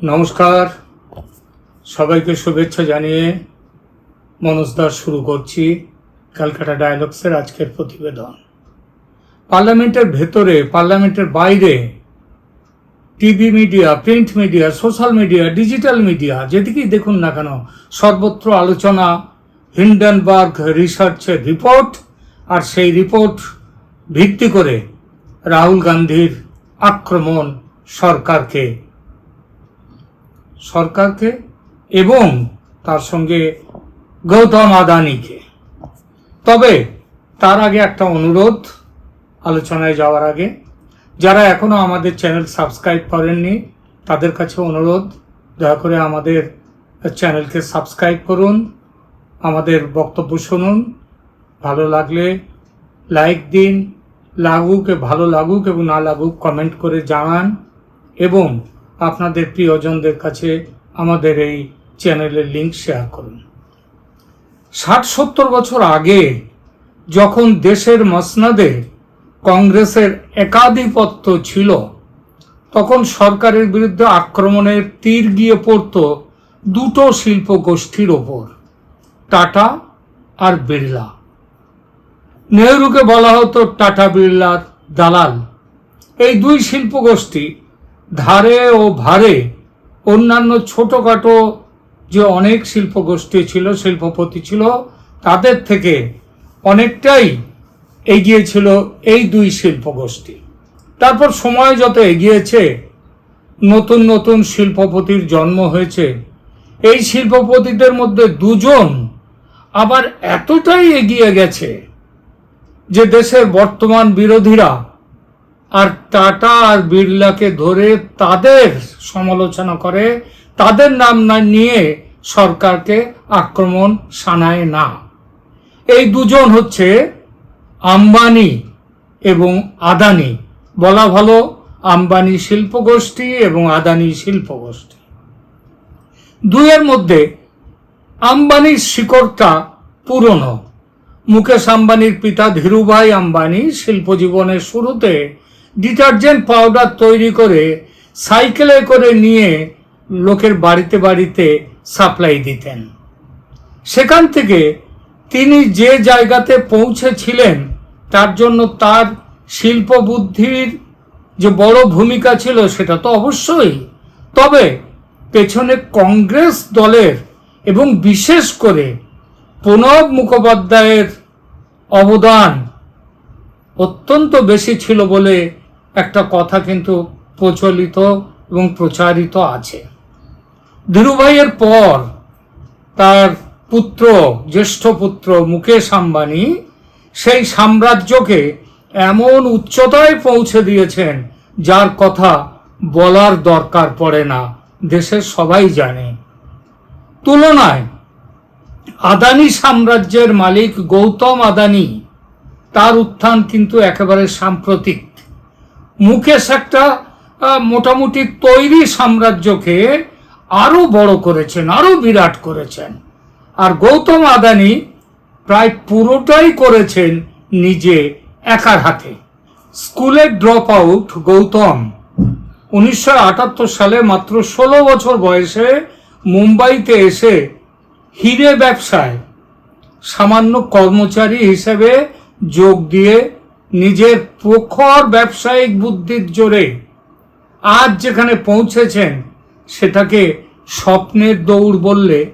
নমস্কার। সবাইকে শুভেচ্ছা জানিয়ে মনোজ দাস শুরু করছি ক্যালকাটা ডায়ালগসের আজকের প্রতিবেদন। পার্লামেন্টের ভেতরে, পার্লামেন্টের বাইরে, TV media, print media, social media, digital media, যেদিকেই দেখুন না কেন, সর্বত্র আলোচনা, হিন্ডেনবার্গ রিসার্চের রিপোর্ট, আর সেই রিপোর্ট ভিত্তি করে রাহুল গান্ধীর আক্রমণ সরকারকে সরকারকে এবং তার সঙ্গে গৌতম আদানিকে। তবে তার আগে একটা অনুরোধ আলোচনায় যাওয়ার আগে, যারা এখনও আমাদের চ্যানেল সাবস্ক্রাইব করেননি, তাদের কাছে অনুরোধ, দয়া করে আমাদের চ্যানেলকে সাবস্ক্রাইব করুন, আমাদের বক্তব্য শুনুন, ভালো লাগলে লাইক দিন, লাগুক, ভালো লাগুক এবং না লাগুক কমেন্ট করে জানান, এবং আপনাদের প্রিয়জনদের কাছে আমাদের এই চ্যানেলের লিংক শেয়ার করুন। ষাট সত্তর বছর আগে যখন দেশের মসনদে কংগ্রেসের একাধিপত্য ছিল, তখন সরকারের বিরুদ্ধে আক্রমণের তীর গিয়ে পড়ত দুটো শিল্প গোষ্ঠীর ওপর, টাটা আর বিড়লা। নেহরুকে বলা হতো টাটা বিড়লার দালাল। এই দুই শিল্প গোষ্ঠী ধারে ও ভারে অন্যান্য ছোটোখাটো যে অনেক শিল্প গোষ্ঠী ছিল, শিল্পপতি ছিল, তাদের থেকে অনেকটাই এগিয়ে ছিল এই দুই শিল্প গোষ্ঠী তারপর সময় যত এগিয়েছে, নতুন নতুন শিল্পপতির জন্ম হয়েছে, এই শিল্পপতিদের মধ্যে দুজন আবার এতটাই এগিয়ে গেছে যে দেশের বর্তমান বিরোধীরা আর টাটা আর বিড়লাকে ধরে তাদের সমালোচনা করে, তাদের নাম না নিয়ে সরকারকে আক্রমণ সানায় না। এই দুজন হচ্ছে আম্বানি এবং আদানি। বলা ভালো, আম্বানি শিল্প গোষ্ঠী এবং আদানি শিল্প গোষ্ঠী দুইয়ের মধ্যে আম্বানির শিকড়টা পুরনো। মুকেশ আম্বানির পিতা ধীরুভাই আম্বানি শিল্প জীবনের শুরুতে ডিটারজেন্ট পাউডার তৈরি করে সাইকেলে করে নিয়ে লোকের বাড়িতে বাড়িতে সাপ্লাই দিতেন। সেখান থেকে তিনি যে জায়গাতে পৌঁছেছিলেন, তার জন্য তার শিল্প বুদ্ধির যে বড় ভূমিকা ছিল সেটা তো অবশ্যই। তবে পেছনে কংগ্রেস দলের এবং বিশেষ করে প্রণব মুখোপাধ্যায়ের অবদান অত্যন্ত বেশি ছিল বলে একটা কথা কিন্তু প্রচলিত এবং প্রচারিত আছে। ধীরুভাইয়ের পর তার পুত্র, জ্যেষ্ঠ পুত্র মুকেশ আম্বানি সেই সাম্রাজ্যকে এমন উচ্চতায় পৌঁছে দিয়েছেন যার কথা বলার দরকার পড়ে না, দেশের সবাই জানে। তুলনায় আদানি সাম্রাজ্যের মালিক গৌতম আদানি তার উত্থান কিন্তু একেবারে সাম্প্রতিক। মুকেশ একটা মোটামুটি তৈরি সাম্রাজ্যকে আরও বড় করেছেন, আরও বিরাট করেছেন। আর গৌতম আদানি প্রায় পুরোটাই করেছেন নিজে একার হাতে। স্কুলের ড্রপ আউট গৌতম। উনিশশো আটাত্তর সালে মাত্র ষোলো বছর বয়সে মুম্বাইতে এসে হিরে ব্যবসায় সামান্য কর্মচারী হিসেবে যোগ দিয়ে নিজের প্রখর ব্যবসায়িক বুদ্ধির জোরে আজ যেখানে পৌঁছেছেন সেটাকে স্বপ্নের দৌড় বললে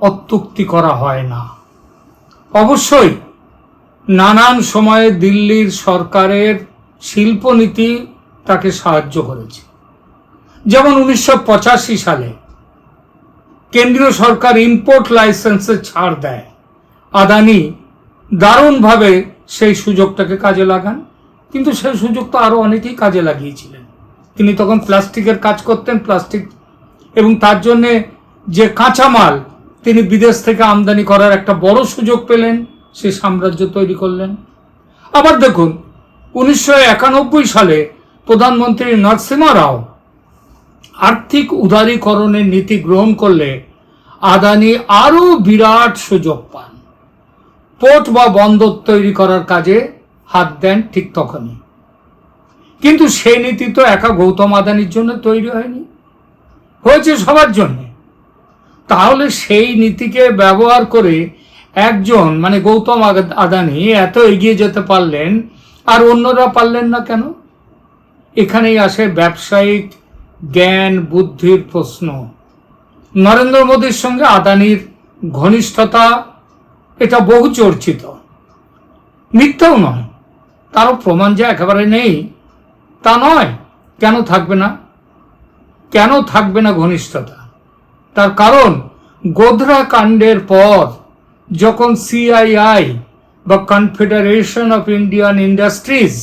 অত্যুক্তি করা হয় না। অবশ্যই নানান সময়ে দিল্লির সরকারের শিল্পনীতি তাকে সাহায্য করেছে। যেমন উনিশশো পঁচাশি সালে কেন্দ্রীয় সরকার ইম্পোর্ট লাইসেন্সে ছাড় দেয়। আদানি দারুণভাবে সেই সুযোগটাকে কাজে লাগান। কিন্তু সেই সুযোগ তো আরও অনেকেই কাজে লাগিয়েছিলেন। তিনি তখন প্লাস্টিকের কাজ করতেন, প্লাস্টিক এবং তার জন্যে যে কাঁচামাল তিনি বিদেশ থেকে আমদানি করার একটা বড় সুযোগ পেলেন, সে সাম্রাজ্য তৈরি করলেন। আবার দেখুন, উনিশশো একানব্বই সালে প্রধানমন্ত্রী নরসিমা রাও আর্থিক উদারীকরণের নীতি গ্রহণ করলে আদানি আরও বিরাট সুযোগ পান। পোর্ট বা বন্দর তৈরি করার কাজে হাত দেন ঠিক তখনই। কিন্তু সেই নীতি তো একা গৌতম আদানির জন্য তৈরি হয়নি। হয়েছে সবার জন্য। তাহলে সেই নীতিকে ব্যবহার করে একজন মানে গৌতম আদানি এত এগিয়ে যেতে পারলেন, আর অন্যরা পারলেন না কেন? এখানেই আসে ব্যবসায়িক জ্ঞান বুদ্ধির প্রশ্ন। নরেন্দ্র মোদীর সঙ্গে আদানির ঘনিষ্ঠতা এটা বহু চর্চিত। মিথ্যাও নয়। তারও প্রমাণ যে একেবারে নেই, তা নয় কেন থাকবে না? কেন থাকবে না ঘনিষ্ঠতা? তার কারণ গোধরা কাণ্ডের পর যখন সিআইআই বা কনফেডারেশন অফ ইন্ডিয়ান ইন্ডাস্ট্রিজ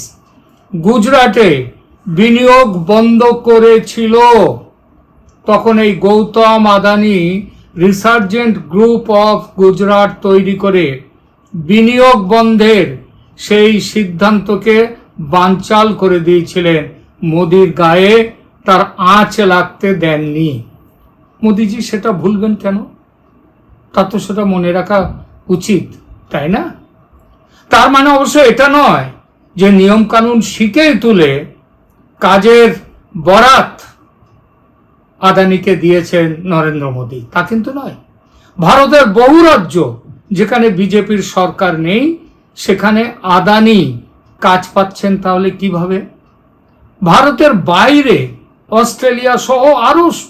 গুজরাটে বিনিয়োগ বন্ধ করেছিল, তখন এই Gautam Adani resurgent group of Gujarat তৈরি করে বিনিয়োগ বন্ধের সেই সিদ্ধান্তকে বানচাল করে দিয়েছিলেন। মোদির গায়ে তার আঁচ লাগতে দেননি। মোদিজি সেটা ভুলবেন কেন? তা তো সেটা মনে রাখা উচিত, তাই না? তার মানে অবশ্য এটা নয় যে নিয়মকানুন শিখেই তুলে কাজের বরাত আদানিকে দিয়েছেন নরেন্দ্র মোদী। তা কিন্তু নয়। ভারতের বহু রাজ্য যেখানে বিজেপির সরকার নেই, সেখানে আদানি কাজ পাচ্ছেন তাহলে কীভাবে? ভারতের বাইরে অস্ট্রেলিয়া সহ আরও স-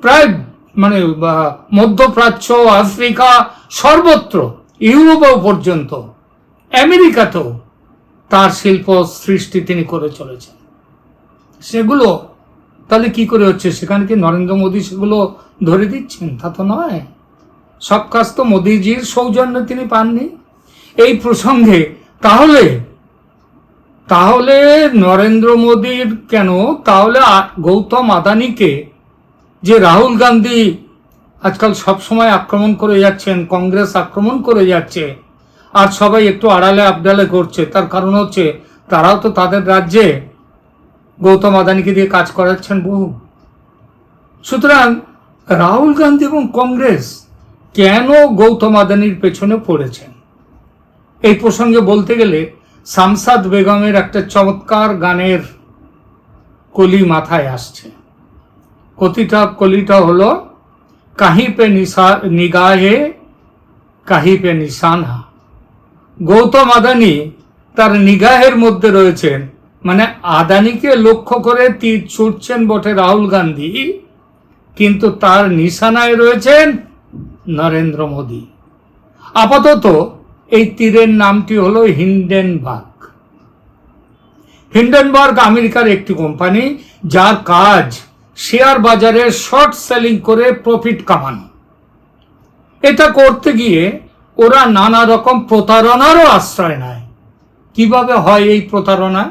প্রায় মানে মধ্যপ্রাচ্য, আফ্রিকা, সর্বত্র, ইউরোপেও পর্যন্ত, আমেরিকাতেও তার শিল্প সৃষ্টি তিনি করে চলেছেন। সেগুলো তাহলে কি করে হচ্ছে? সেখানে কি নরেন্দ্র মোদী সেগুলো ধরে দিচ্ছেন? তা তো নয়। সব কাজ তো মোদীজির সৌজন্যে তিনি পাননি। এই প্রসঙ্গে তাহলে তাহলে নরেন্দ্র মোদীর কেন? তাহলে গৌতম আদানিকে যে রাহুল গান্ধী আজকাল সব সময় আক্রমণ করে যাচ্ছেন, কংগ্রেস আক্রমণ করে যাচ্ছে, আর সবাই একটু আড়ালে আবডালে করছে, তার কারণ হচ্ছে তারাও তো তাদের রাজ্যে গৌতম আদানিকে দিয়ে কাজ করাচ্ছেন বহু। সুতরাং রাহুল গান্ধী এবং কংগ্রেস কেন গৌতম আদানির পেছনে পড়েছেন? এই প্রসঙ্গে বলতে গেলে সামসাদ বেগমের একটা চমৎকার গানের কলি মাথায় আসছে। কতিটা কলিটা হলো, কাহি পে নিশা, নিগাহে, কাহি পে নিশানা। গৌতম আদানি তার নিগাহের মধ্যে রয়েছেন মানে আদানিকে লক্ষ্য করে তীর ছুটছেন বটে রাহুল গান্ধী, কিন্তু তার নিশানায় রয়েছেন নরেন্দ্র মোদী। আপাতত এই তীরের নামটি হলো হিন্ডেনবার্গ। হিন্ডেনবার্গ আমেরিকার একটি কোম্পানি, যার কাজ শেয়ার বাজারে শর্ট সেলিং করে প্রফিট কামানো। এটা করতে গিয়ে ওরা নানা রকম প্রতারণারও আশ্রয় নেয়। কীভাবে হয় এই প্রতারণা?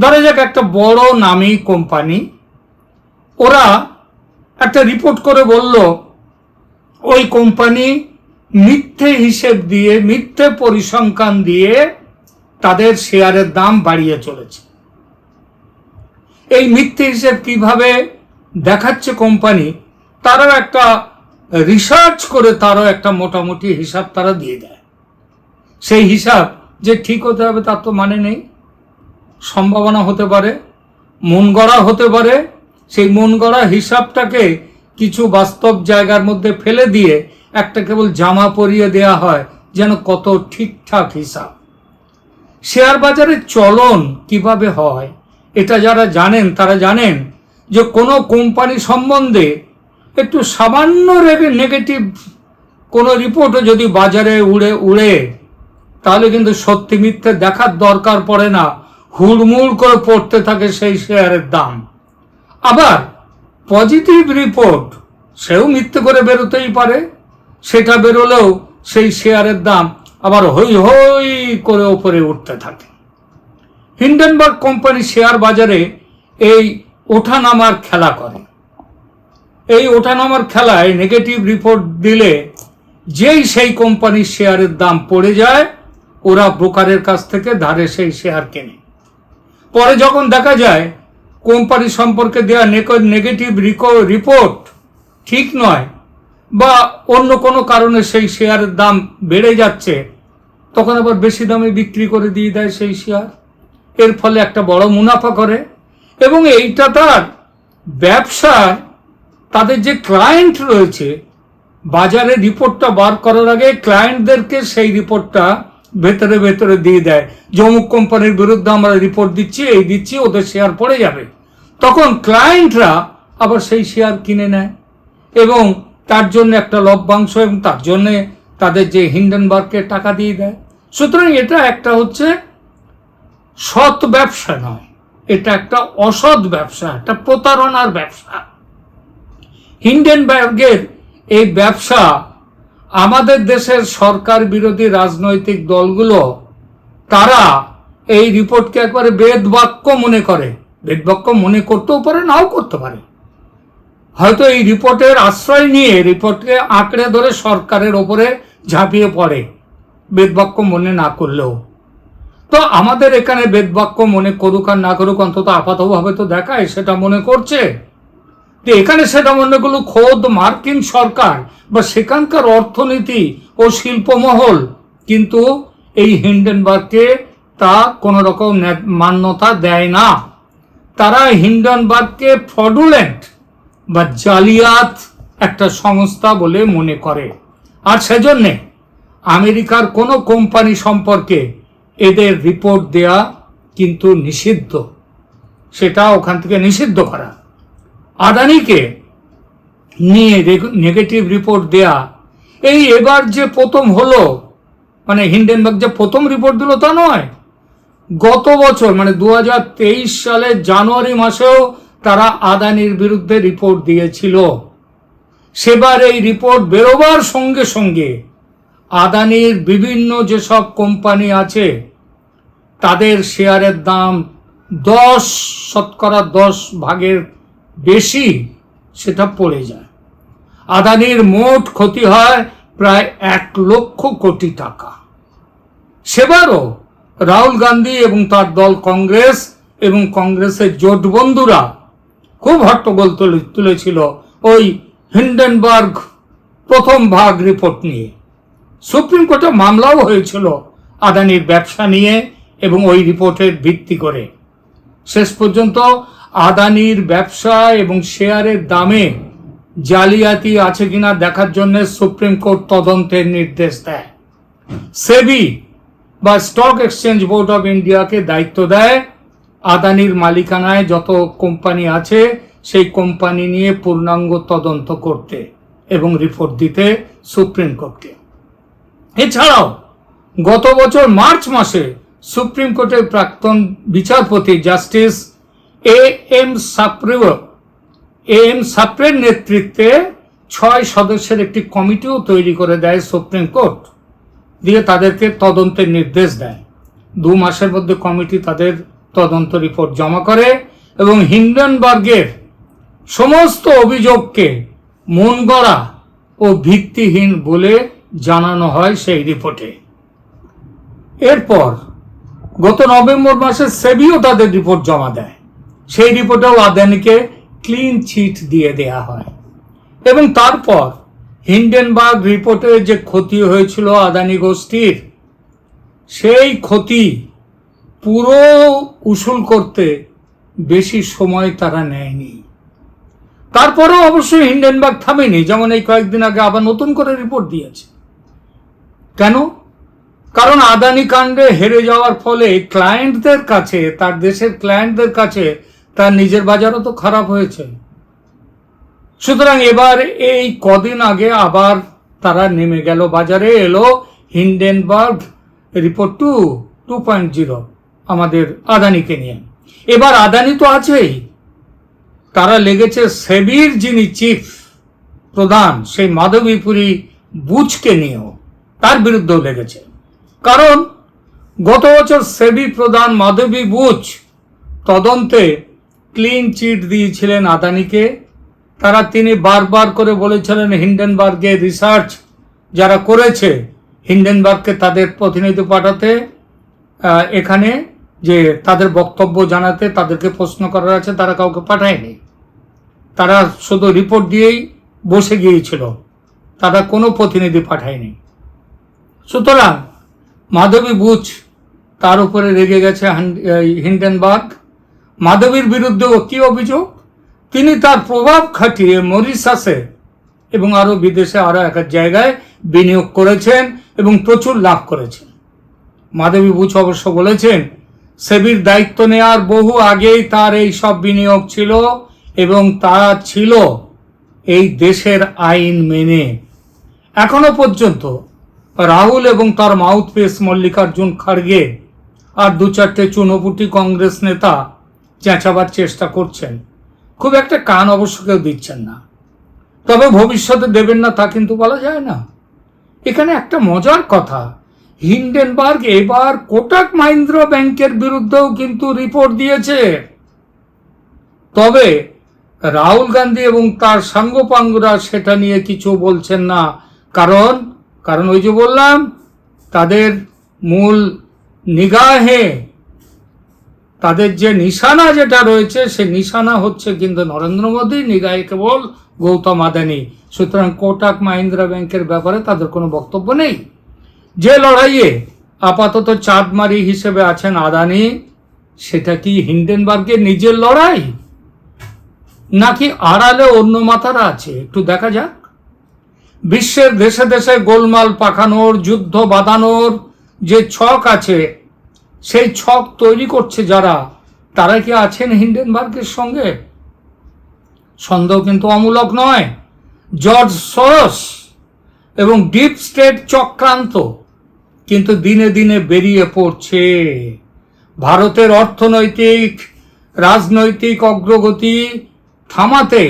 ধরা যাক, একটা বড় নামী কোম্পানি, ওরা একটা রিপোর্ট করে বলল, ওই কোম্পানি মিথ্যে হিসেব দিয়ে, মিথ্যে পরিসংখ্যান দিয়ে তাদের শেয়ারের দাম বাড়িয়ে চলেছে। এই মিথ্যে হিসেব কীভাবে দেখাচ্ছে কোম্পানি, তারাও একটা রিসার্চ করে তারও একটা মোটামুটি হিসাব তারা দিয়ে দেয়। সেই হিসাব যে ঠিক হতে হবে তার তো মানে নেই। সম্ভাবনা হতে পারে মন গড়া হতে পারে, সেই মন গড়া হিসাবটাকে কিছু বাস্তব জায়গার মধ্যে ফেলে দিয়ে একটা কেবল জামা পরিয়ে দেয়া হয়, যেন কত ঠিকঠাক হিসাব। শেয়ার বাজারে চলন কীভাবে হয়, এটা যারা জানেন তারা জানেন যে কোনো কোম্পানি সম্বন্ধে একটু সামান্য নেগেটিভ কোনো রিপোর্টও যদি বাজারে উড়ে উড়ে, তাহলে কিন্তু সত্যি মিথ্যে দেখার দরকার পড়ে না। হুড়মুড় করে পড়তে থাকে সেই শেয়ারের দাম। আবার পজিটিভ রিপোর্ট সেও মিথ্যে করে বেরোতেই পারে। সেটা বেরোলেও সেই শেয়ারের দাম আবার হই হই করে ওপরে উঠতে থাকে। হিন্ডেনবার্গ কোম্পানি শেয়ার বাজারে এই ওঠানামার খেলা করে। এই ওঠানামার খেলায় নেগেটিভ রিপোর্ট দিলে যেই সেই কোম্পানির শেয়ারের দাম পড়ে যায়, ওরা ব্রোকারের কাছ থেকে ধারে সেই শেয়ার কেনে। পরে যখন দেখা যায়, কোম্পানি সম্পর্কে দেওয়া নেগেটিভ রিপোর্ট ঠিক নয় বা অন্য কোনো কারণে সেই শেয়ারের দাম বেড়ে যাচ্ছে, তখন আবার বেশি দামে বিক্রি করে দিয়ে দেয় সেই শেয়ার এর ফলে একটা বড় মুনাফা করে এবং এইটা তার ব্যবসার তাদের যে ক্লায়েন্ট রয়েছে, বাজারে রিপোর্টটা বার করার আগে ক্লায়েন্টদেরকে সেই রিপোর্টটা ভেতরে ভেতরে দিয়ে দেয়। যে অমুক কোম্পানির বিরুদ্ধে আমরা রিপোর্ট দিচ্ছি, এই দিচ্ছি, ওদের শেয়ার পড়ে যাবে। তখন ক্লায়েন্টরা আবার সেই শেয়ার কিনে নেয়। এবং তার জন্য একটা লভ্যাংশ এবং তার জন্যে তাদের যে হিন্ডেনবার্গকে টাকা দিয়ে দেয়। সুতরাং এটা একটা হচ্ছে সৎ ব্যবসা নয়। এটা একটা অসৎ ব্যবসা, একটা প্রতারণার ব্যবসা। হিন্ডেনবার্গের এই ব্যবসা আমাদের দেশের সরকার বিরোধী রাজনৈতিক দলগুলো, তারা এই রিপোর্টকে একবারে বেদবাক্য মনে করে। বেদবাক্য মনে করতেও পারে, নাও করতে পারে। হয়তো এই রিপোর্টের আশ্রয় নিয়ে রিপোর্টকে আঁকড়ে ধরে সরকারের ওপরে ঝাঁপিয়ে পড়ে, বেদবাক্য মনে না করলেও। তো আমাদের এখানে বেদবাক্য মনে করুক আর না করুক, অন্তত আপাতভাবে তো দেখায়, সেটা মনে করছে। এখানে সেটা মনে করল, খোদ মার্কিন সরকার বা সেখানকার অর্থনীতি ও শিল্পমহল কিন্তু এই হিন্ডেনবার্গকে তা কোনো রকম মান্যতা দেয় না। তারা হিন্ডেনবার্গকে ফ্রডুলেন্ট বা জালিয়াত একটা সংস্থা বলে মনে করে। আর সেজন্যে আমেরিকার কোনো কোম্পানি সম্পর্কে এদের রিপোর্ট দেয়া কিন্তু নিষিদ্ধ। সেটা ওখান থেকে নিষিদ্ধ করা। আদানিকে নিয়ে নেগেটিভ রিপোর্ট দেয়া। এই এবার যে প্রথম হলো মানে হিন্ডেনবার্গ যে প্রথম রিপোর্ট দিল তা নয়। গত বছর মানে দু সালের জানুয়ারি মাসেও তারা আদানির বিরুদ্ধে রিপোর্ট দিয়েছিল। সেবার এই রিপোর্ট বেরোবার সঙ্গে সঙ্গে আদানির বিভিন্ন যেসব কোম্পানি আছে, তাদের শেয়ারের দাম দশ, শতকরা দশ ভাগের বেশি, সেটা পড়ে যায়। আদানির মোট ক্ষতি হয় প্রায় এক লক্ষ কোটি টাকা। সেবারও রাহুল গান্ধী এবং তার দল কংগ্রেস এবং কংগ্রেসের জোট বন্ধুরা খুব হট্টগোল তুলে তুলেছিল ওই হিন্ডেনবার্গ প্রথম ভাগ রিপোর্ট নিয়ে। সুপ্রিম কোর্টে মামলাও হয়েছিল আদানির ব্যবসা নিয়ে এবং ওই রিপোর্টের ভিত্তি করে। শেষ পর্যন্ত আদানির ব্যবসা এবং শেয়ারের দামে জালিয়াতি আছে কিনা দেখার জন্য সুপ্রিম কোর্ট তদন্তের নির্দেশ দেয়। সেবি বা স্টক এক্সচেঞ্জ বোর্ড অফ ইন্ডিয়াকে দায়িত্ব দেয়। আদানির মালিকানায় যত কোম্পানি আছে, সেই কোম্পানি নিয়ে পূর্ণাঙ্গ তদন্ত করতে এবং রিপোর্ট দিতে সুপ্রিম কোর্টকে। এছাড়াও গত বছর মার্চ মাসে সুপ্রিম কোর্টের প্রাক্তন বিচারপতি justice A M Sapre M সাপ্রের নেতৃত্বে ছয় সদস্যের একটি কমিটিও তৈরি করে দেয় সুপ্রিম কোর্ট। দিয়ে তাদেরকে তদন্তের নির্দেশ দেয়। দু মাসের মধ্যে কমিটি তাদের তদন্ত রিপোর্ট জমা করে এবং হিন্ডেনবার্গের সমস্ত অভিযোগকে মন গড়া ও ভিত্তিহীন বলে জানানো হয় সেই রিপোর্টে। এরপর গত নভেম্বর মাসে সেবিও তাদের রিপোর্ট জমা দেয়। সেই রিপোর্টেও আদানিকে ক্লিন চিট দিয়ে দেয়া হয়। এবং তারপর হিন্ডেনবার্গ রিপোর্টে যে ক্ষতি হয়েছিল আদানি গোষ্ঠীর, সেই ক্ষতি পুরো উসুল করতে বেশি সময় তারা নেয়নি। তারপরেও অবশ্যই হিন্ডেনবার্গ থামেনি, যেমন এই কয়েকদিন আগে আবার নতুন করে রিপোর্ট দিয়েছে। কেন? কারণ আদানি কাণ্ডে হেরে যাওয়ার ফলে ক্লায়েন্টদের কাছে, তার দেশের ক্লায়েন্টদের কাছে তার নিজের বাজারও তো খারাপ হয়েছে। সুতরাং এবার এই কদিন আগে আবার তারা নেমে গেল বাজারে, এলো Hindenburg, report two two point zero, আমাদের আদানিকে নিয়ে। এবার আদানি তো আছেই। তারা লেগেছে সেবির, যিনি চিফ প্রধান, সেই মাধবীপুরী বুচকে নিয়েও। তার বিরুদ্ধেও লেগেছে। কারণ গত বছর সেবি প্রধান মাধবী বুচ তদন্তে ক্লিন চিট দিয়েছিলেন আদানিকে। তারা তিনি বারবার করে বলেছিলেন হিন্ডেনবার্গের রিসার্চ যারা করেছে, হিন্ডেনবার্গকে তাদের প্রতিনিধি পাঠাতে এখানে যে তাদের বক্তব্য জানাতে তাদেরকে প্রশ্ন করার আছে, তারা কাউকে পাঠায়নি। তারা শুধু রিপোর্ট দিয়েই বসে গিয়েছিল। তারা কোনো প্রতিনিধি পাঠায়নি। সুতরাং মাধবী বুচ তার উপরে রেগে গেছে হান- হিন্ডেনবার্গ। মাধবীর বিরুদ্ধেও কি অভিযোগ? তিনি তার প্রভাব খাটিয়ে মরিশাসে এবং আরও বিদেশে আরও এক এক জায়গায় বিনিয়োগ করেছেন এবং প্রচুর লাভ করেছেন। মাধবী বুচ অবশ্য বলেছেন, সেবির দায়িত্ব নেওয়ার বহু আগেই তার এই সব বিনিয়োগ ছিল এবং তা ছিল এই দেশের আইন মেনে। এখনও পর্যন্ত রাহুল এবং তার মাউথপিস মল্লিকার্জুন খাড়গে আর দু চারটে চুনোপুটি কংগ্রেস নেতা চেঁচাবার চেষ্টা করছেন। খুব একটা কান অবশ্য কেউ দিচ্ছেন না। তবে ভবিষ্যতে দেবেন না তা কিন্তু বলা যায় না। এখানে একটা মজার কথা, হিন্ডেনবার্গ এবার কোটাক মাহিন্দ্র ব্যাংকের বিরুদ্ধেও কিন্তু রিপোর্ট দিয়েছে। তবে রাহুল গান্ধী এবং তার সাঙ্গপাঙ্গরা সেটা নিয়ে কিছু বলছেন না। কারণ কারণ ওই যে বললাম, তাদের মূল নিগাহে তাদের যে নিশানা যেটা রয়েছে, সে নিশানা হচ্ছে কিন্তু নরেন্দ্র মোদী নিগাহে কেবল, গৌতম আদানি। সুতরাং কোটাক মাহিন্দ্রা ব্যাংকের ব্যাপারে তাদের কোনো বক্তব্য নেই। যে লড়াইয়ে আপাতত চাঁদমারি হিসেবে আছেন আদানি, সেটা কি হিন্ডেনবার্গের নিজের লড়াই? নাকি আড়ালে অন্য মাথারা আছে? একটু দেখা যাক। বিশ্বের দেশে দেশে গোলমাল পাকানোর, যুদ্ধ বাঁধানোর যে ছক আছে সেই ছক তৈরি করছে যারা তারা কি আছেন হিন্ডেনবার্গের সঙ্গে? সন্দেহ কিন্তু অমূলক নয়। জর্জ সরস এবং ডিপ স্টেট চক্রান্ত কিন্তু দিনে দিনে বেরিয়ে পড়ছে। ভারতের অর্থনৈতিক, রাজনৈতিক অগ্রগতি থামাতে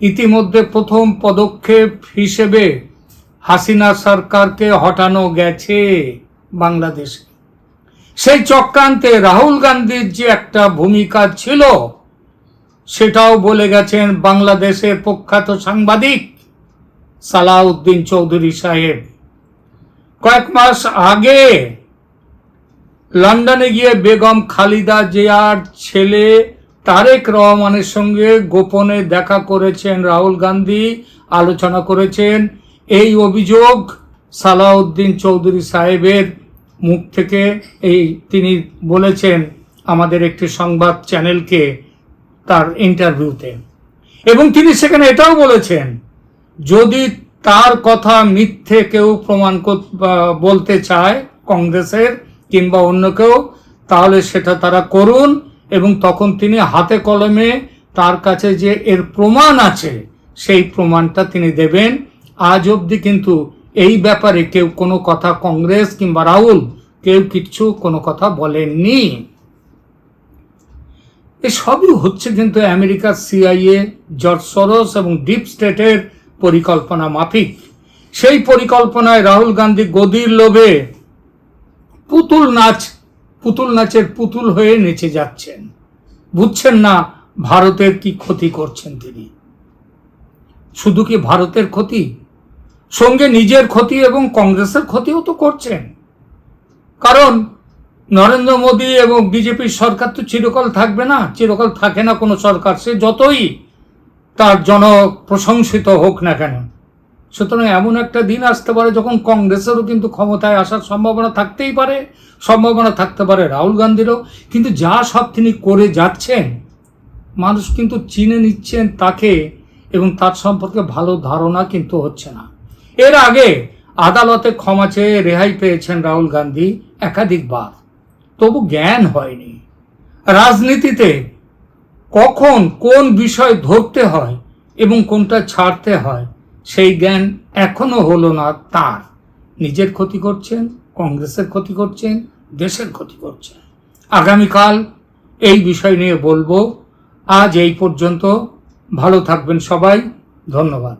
ইতিমধ্যে প্রথম পদক্ষেপ হিসেবে হাসিনা সরকারকে হটানো গেছে বাংলাদেশে সেই চক্রান্তে রাহুল গান্ধীর যে একটা ভূমিকা ছিল, সেটাও বলে গেছেন বাংলাদেশের প্রখ্যাত সাংবাদিক সালাউদ্দিন চৌধুরী সাহেব। কয়েক মাস আগে লন্ডনে গিয়ে বেগম খালিদা জিয়ার ছেলে তারেক রহমানের সঙ্গে গোপনে দেখা করেছেন রাহুল গান্ধী, আলোচনা করেছেন। এই অভিযোগ সালাউদ্দিন চৌধুরী সাহেবের মুখ থেকে এই তিনি বলেছেন আমাদের একটি সংবাদ চ্যানেলকে তার ইন্টারভিউতে। এবং তিনি সেখানে এটাও বলেছেন, যদি তার কথা মিথ্যে কেউ প্রমাণ বলতে চায় কংগ্রেসের কিংবা অন্য কেউ, তাহলে সেটা তারা করুন এবং তখন তিনি হাতে কলমে তার কাছে যে এর প্রমাণ আছে, সেই প্রমাণটা তিনি দেবেন। আজ অবধি কিন্তু এই ব্যাপারে কেউ কোনো কথা কংগ্রেস কিংবা রাহুল, কেউ কিচ্ছু কোনো কথা বলেননি। এসবই হচ্ছে কিন্তু আমেরিকার সিআইএ, জর্জ সরোস এবং ডিপ স্টেটের পরিকল্পনা মাফিক। সেই পরিকল্পনায় রাহুল গান্ধী গদির লোভে পুতুল নাচ, পুতুল নাচের পুতুল হয়ে নেচে যাচ্ছেন। বুঝছেন না ভারতের কি ক্ষতি করছেন তিনি? শুধু কি ভারতের ক্ষতি? সঙ্গে নিজের ক্ষতি এবং কংগ্রেসের ক্ষতিও তো করছেন। কারণ নরেন্দ্র মোদী এবং বিজেপির সরকার তো চিরকাল থাকবে না, চিরকাল থাকে না কোনো সরকার। সে যতই তার জন প্রশংসিত হোক না কেন, সুতরাং এমন একটা দিন আসতে পারে যখন কংগ্রেসেরও কিন্তু ক্ষমতায় আসার সম্ভাবনা থাকতেই পারে, সম্ভাবনা থাকতে পারে রাহুল গান্ধীরও। কিন্তু যা সব তিনি করে যাচ্ছেন, মানুষ কিন্তু চিনে নিচ্ছেন তাকে এবং তার সম্পর্কে ভালো ধারণা কিন্তু হচ্ছে না। এর আগে আদালতে ক্ষমা চেয়ে রেহাই পেয়েছেন রাহুল গান্ধী একাধিকবার। তবু জ্ঞান হয়নি। রাজনীতিতে কখন কোন বিষয় ধরতে হয় এবং কোনটা ছাড়তে হয়, সেই জ্ঞান এখনও হলো না তার। নিজের ক্ষতি করছেন, কংগ্রেসের ক্ষতি করছেন, দেশের ক্ষতি করছেন। আগামীকাল এই বিষয় নিয়ে বলব। আজ এই পর্যন্ত। ভালো থাকবেন সবাই। ধন্যবাদ।